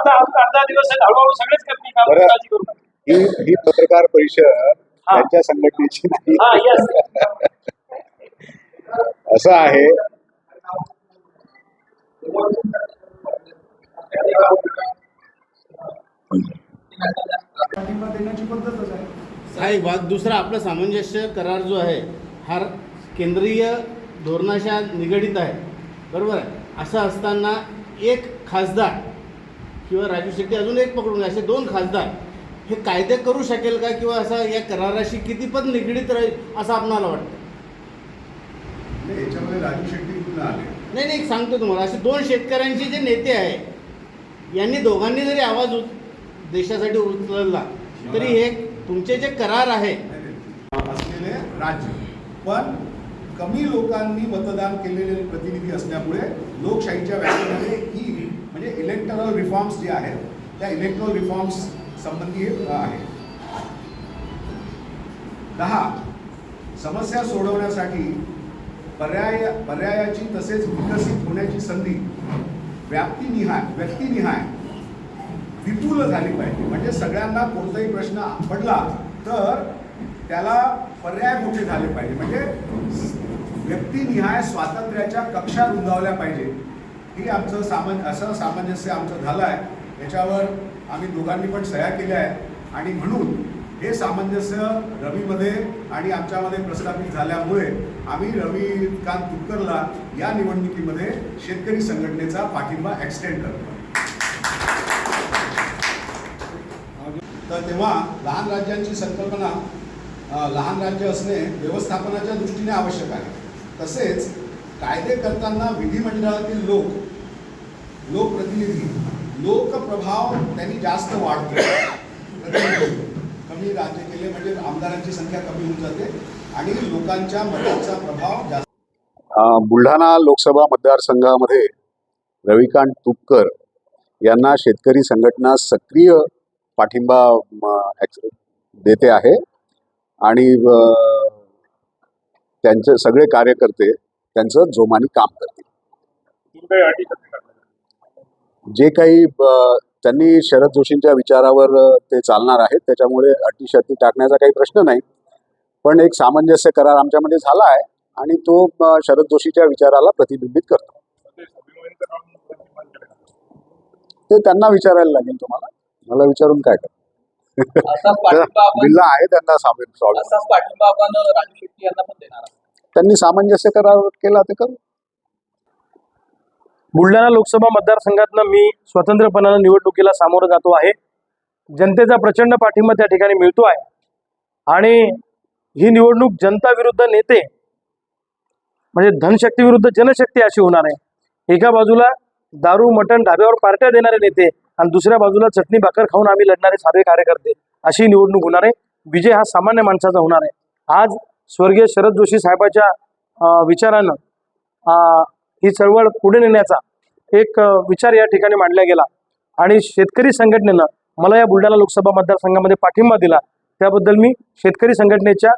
दहा दिवस आहेत, हळूहळू सगळेच करतील काम बरं. काळजी करू नका. ही ही पत्रकार परिषद त्यांच्या संघटनेची हा नाही असं आहे. पाठिंबा देण्याची पद्धतच आहे साहेब हा दुसरा आपला सामंजस्य करार जो आहे हा केंद्रीय धोरणाच्या निगडीत आहे. बरोबर आहे? असं असताना एक खासदार किंवा राजू शेट्टी अजून एक पकडून असे दोन खासदार हे कायदे करू शकेल का किंवा असं या कराराशी कितीपत निगडीत राहील असं आपणाला वाटतं? म्हणजे याच्यामध्ये राजू शेट्टी कुठून आले. नाही नाही सांगतो तुम्हाला. असे दोन शेतकऱ्यांचे जे नेते आहे यांनी दोघांनी जरी आवाज देशासाठी उचलला तरी हे तुमचे जे करार आहे नाही, नाही. असलेले राज्य. पण कमी लोकांनी मतदान केलेले प्रतिनिधी असल्यामुळे लोकशाहीच्या व्याख्येमध्ये ही म्हणजे इलेक्टरल रिफॉर्म्स जे आहेत त्या इलेक्ट्रल रिफॉर्म्स संबंधी आहे. दहा समस्या सोडवण्यासाठी पर्याय पर्यायाची तसेच विकसित होण्याची संधी व्याप्तीनिहाय व्यक्तिनिहाय विपुल झाली पाहिजे. म्हणजे सगळ्यांना कोणताही प्रश्न पडला तर त्याला पर्याय मोठे झाले पाहिजे. म्हणजे व्यक्तिनिहाय स्वातंत्र्याच्या कक्षा रुंदावल्या पाहिजे. ही आमचं सामं असं सामंजस्य आमचं झालं आहे याच्यावर आम्ही दोघांनी पण सह्या केल्या आहेत. आणि म्हणून हे सामंजस्य रवीमध्ये आणि आमच्यामध्ये प्रस्थापित झाल्यामुळे आम्ही रविकांत तुपकरला या निवडणुकीमध्ये शेतकरी संघटनेचा पाठिंबा एक्सटेंड करतो. तर तेव्हा लहान राज्यांची संकल्पना लहान राज्य असणे व्यवस्थापनाच्या दृष्टीने आवश्यक आहे. तसेच कायदे करताना विधिमंडळातील लोक लोकप्रतिनिधी. लोकप्रभाव त्यांनी जास्त वाढतो. कमी राज्य केले म्हणजे आमदारांची संख्या कमी होऊन जाते आणि लोकांच्या मताचा प्रभाव जास्त. बुलढाणा लोकसभा मतदारसंघामध्ये रविकांत तुपकर यांना शेतकरी संघटना सक्रिय पाठिंबा देते आहे. आणि त्यांचे सगळे कार्यकर्ते त्यांचं जोमाने काम करतील तुम्ही काही अटी शर्ती टाकल्या? जे काही त्यांनी शरद जोशींच्या विचारावर ते चालणार आहेत. त्याच्यामुळे अटी शर्ती टाकण्याचा काही प्रश्न नाही. पण एक सामंजस्य करार आमच्यामध्ये झाला आहे आणि तो शरद जोशीच्या विचाराला प्रतिबिंबित करतो. ते त्यांना विचारायला लागेल तुम्हाला. मला विचारून काय कर आहे त्यांना आहोत. त्यांनी सामंजस्य करार केला ते करू. बुलढाणा लोकसभा मतदारसंघातनं मी स्वतंत्रपणानं निवडणुकीला सामोरं जातो आहे. जनतेचा प्रचंड पाठिंबा त्या ठिकाणी मिळतो आहे. आणि ही निवडणूक जनता विरुद्ध नेते म्हणजे धनशक्ती विरुद्ध जनशक्ती अशी होणार आहे. एका बाजूला दारू मटण ढाब्यावर पार्ट्या देणारे नेते आणि दुसऱ्या बाजूला चटणी भाकर खाऊन आम्ही लढणारे साधे कार्यकर्ते अशी निवडणूक होणार आहे. विजय हा सामान्य माणसाचा होणार आहे. आज स्वर्गीय शरद जोशी साहेबाच्या अं, विचारानं ही चळवळ पुढे नेण्याचा एक विचार या ठिकाणी मांडला गेला. आणि शेतकरी संघटनेनं मला या बुलढाणा लोकसभा मतदारसंघामध्ये पाठिंबा दिला. त्याबद्दल मी शेतकरी संघटनेच्या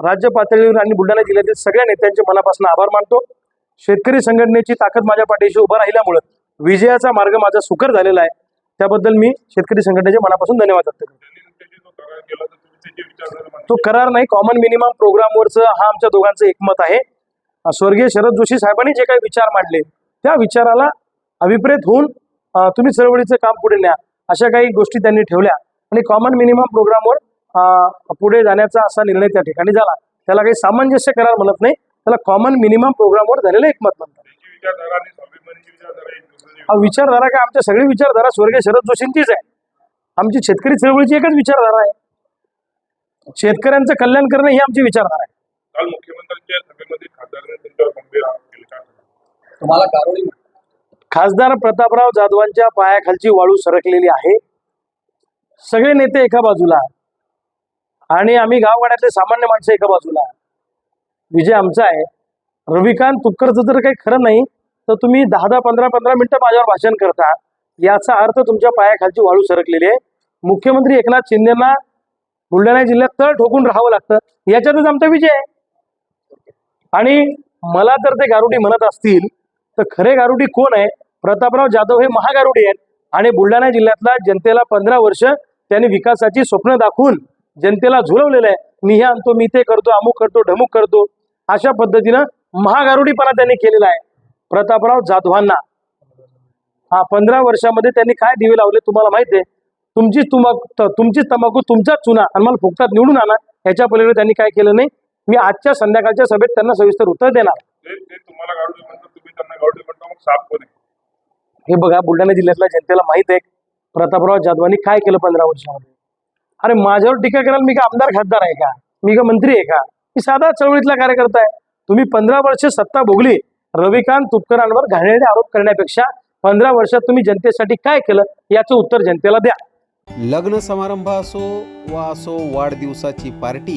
राज्य पातळीवर आणि बुलढाणा जिल्ह्यातील सगळ्या नेत्यांचे मनापासून आभार मानतो. शेतकरी संघटनेची ताकद माझ्या पाठीशी उभं राहिल्यामुळं विजयाचा मार्ग माझा सुकर झालेला आहे. त्याबद्दल मी शेतकरी संघटनेचे मनापासून धन्यवाद व्यक्त करतो. तो करार नाही कॉमन मिनिमम प्रोग्रामवरचं हा आमच्या दोघांचं एकमत आहे. स्वर्गीय शरद जोशी साहेबांनी जे काही विचार मांडले त्या विचाराला अभिप्रेत होऊन तुम्ही चळवळीचं काम पुढे न्या अशा काही गोष्टी त्यांनी ठेवल्या. आणि कॉमन मिनिमम प्रोग्रामवर पुढे जाण्याचा असा निर्णय त्या ठिकाणी झाला. त्याला काही सामंजस्य करार म्हणत नाही त्याला कॉमन मिनिमम प्रोग्रामवर झालेलं एकमत म्हणतात. विचारधारा एक विचारधारा काय? आमच्या सगळी विचारधारा स्वर्गीय शरद जोशींचीच आहे. आमची शेतकरी चळवळीची एकच विचारधारा आहे. शेतकऱ्यांचं कल्याण करणं ही आमची विचारधारा आहे काल मुख्यमंत्र्यांच्या सभेमध्ये खासदारांनी त्यांच्यावर गंभीर आरोप केले काय सांगाल? तुम्हाला कारोडी खासदार प्रतापराव जाधवांच्या पायाखालची वाळू सरकलेली आहे. सगळे नेते एका बाजूला. आणि आम्ही गावगाड्यातले सामान्य माणसं एका बाजूला. विजय आमचा आहे. रविकांत तुपकरचं जर काही खरं नाही तर तुम्ही दहा दहा पंधरा पंधरा मिनिटं माझ्यावर भाषण करता. याचा अर्थ तुमच्या पायाखालची वाळू सरकलेली आहे. मुख्यमंत्री एकनाथ शिंदेना बुलढाणा जिल्ह्यात तळ ठोकून राहावं लागतं. याच्यातच आमचा विजय आहे. आणि मला तर ते गारुडी म्हणत असतील तर खरे गारुडी कोण आहे? प्रतापराव जाधव हे महागारुडी आहेत. आणि बुलढाणा जिल्ह्यातला जनतेला पंधरा वर्ष त्यांनी विकासाची स्वप्न दाखवून जनतेला झुलवलेलं आहे. मी हे आणतो मी ते करतो अमुक करतो ढमुक करतो. अशा पद्धतीनं महागारुडीपणा त्यांनी केलेला आहे. प्रतापराव जाधवांना. हा पंधरा वर्षामध्ये त्यांनी काय दिवे लावले तुम्हाला माहिती आहे? तुमचीच तुमाक तुमचीच तंबाखू तुमचाच चुना आणि मला फुकटात निवडून आणा. ह्याच्या पलीकडे त्यांनी काय केलं नाही? मी आजच्या संध्याकाळच्या सभेत त्यांना सविस्तर उत्तर देणार. ते ते तुम्हाला गावडे म्हणतात तुम्ही त्यांना गावडे म्हणता मग साफ कोण? आहे हे बघा बुलढाणा जिल्ह्यातल्या जनतेला माहीत आहे प्रतापराव जाधवांनी काय केलं पंधरा वर्षामध्ये? अरे माझ्यावर टीका करायला मी का आमदार खासदार आहे का? मी का मंत्री आहे का? मी साधा चळवळीतला कार्यकर्ता आहे. तुम्ही पंधरा वर्ष सत्ता भोगली. रविकांत तुपकरांवर घाणेरडे आरोप करण्यापेक्षा पंधरा वर्षात तुम्ही जनतेसाठी काय केलं याचं उत्तर जनतेला द्या. लग्न समारंभ असो वा असो वाढदिवसाची पार्टी